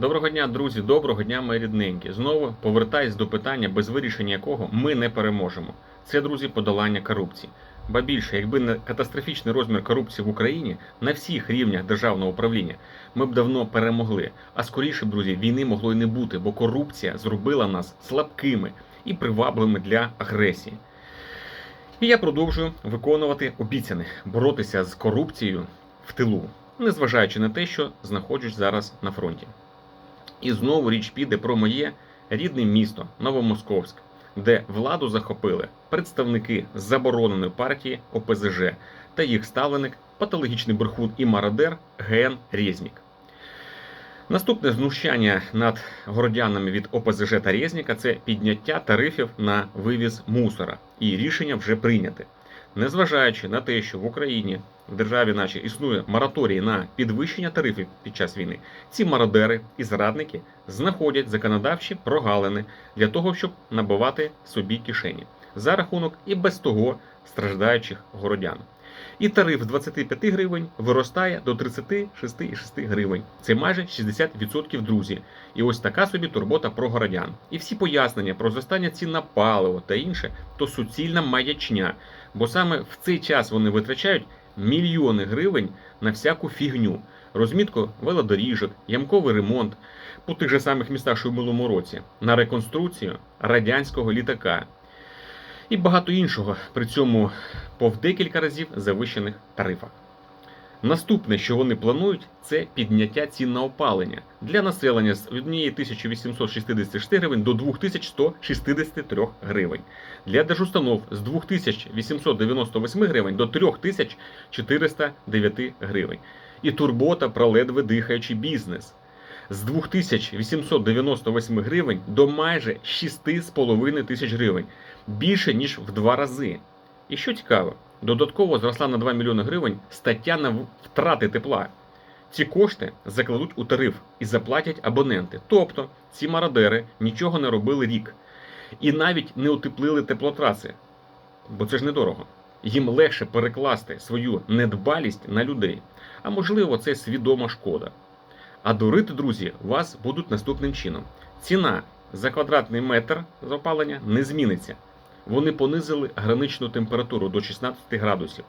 Доброго дня, друзі, доброго дня, мої рідненькі. Знову повертаюсь до питання, без вирішення якого ми не переможемо. Це, друзі, подолання корупції. Ба більше, якби не катастрофічний розмір корупції в Україні на всіх рівнях державного управління, ми б давно перемогли. А скоріше, друзі, війни могло й не бути, бо корупція зробила нас слабкими і привабливими для агресії. І я продовжую виконувати обіцяне боротися з корупцією в тилу, незважаючи на те, що знаходжусь зараз на фронті. І знову річ піде про моє рідне місто Новомосковськ, де владу захопили представники забороненої партії ОПЗЖ та їх ставленик, патологічний брехун і мародер ГН Резнік. Наступне знущання над городянами від ОПЗЖ та Резніка це підняття тарифів на вивіз мусора. І рішення вже прийняте. Незважаючи на те, що в Україні в державі наче існує мораторій на підвищення тарифів під час війни, ці мародери і зрадники знаходять законодавчі прогалини для того, щоб набивати собі кишені за рахунок і без того страждаючих городян. І тариф з 25 гривень виростає до 36,6 гривень. Це майже 60% друзі. І ось така собі турбота про городян. І всі пояснення про зростання цін на паливо та інше то суцільна маячня. Бо саме в цей час вони витрачають мільйони гривень на всяку фігню. Розмітку велодоріжок, ямковий ремонт по тих же самих містах, що й в минулому році, на реконструкцію радянського літака і багато іншого, при цьому по в декілька разів завищених тарифах. Наступне, що вони планують, це підняття цін на опалення для населення з 1866 гривень до 2163 гривень. Для держустанов з 2898 гривень до 3409 гривень. І турбота про ледве дихаючий бізнес з 2898 гривень до майже 6,5 тисяч гривень, більше ніж в два рази. І що цікаво, додатково зросла на 2 мільйони гривень стаття на втрати тепла. Ці кошти закладуть у тариф і заплатять абоненти. Тобто ці мародери нічого не робили рік і навіть не утеплили теплотраси, бо це ж недорого. Їм легше перекласти свою недбалість на людей. А можливо, це свідома шкода. А дурити, друзі, вас будуть наступним чином: ціна за квадратний метр з опалення не зміниться. Вони понизили граничну температуру до 16 градусів.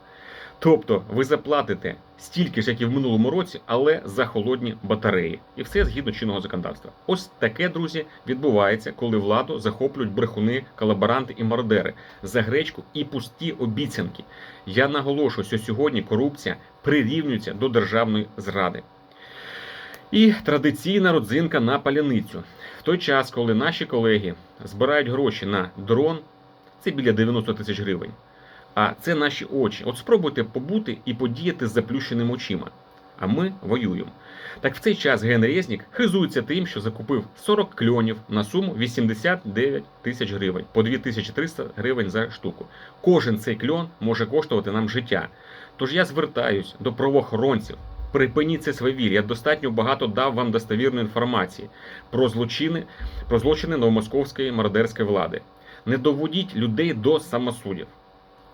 Тобто ви заплатите стільки ж, як і в минулому році, але за холодні батареї. І все згідно чинного законодавства. Ось таке, друзі, відбувається, коли владу захоплюють брехуни, колаборанти і мародери за гречку і пусті обіцянки. Я наголошую, що сьогодні корупція прирівнюється до державної зради. І традиційна родзинка на паляницю. В той час, коли наші колеги збирають гроші на дрон, це біля 90 тисяч гривень. А це наші очі. От спробуйте побути і подіяти з заплющеними очима. А ми воюємо. Так в цей час Ген Резнік хизується тим, що закупив 40 кльонів на суму 89 тисяч гривень по 2300 гривень за штуку. Кожен цей кльон може коштувати нам життя. Тож я звертаюсь до правоохоронців. Припиніть це свавілля. Я достатньо багато дав вам достовірної інформації про злочини, про злочини новомосковської мародерської влади. Не доводіть людей до самосудів.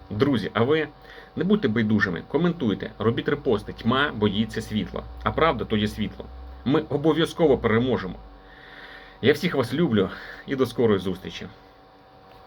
Друзі, а ви не будьте байдужими, коментуйте, робіть репости. Тьма боїться світла. А правда то є світло. Ми обов'язково переможемо. Я всіх вас люблю і до скорої зустрічі.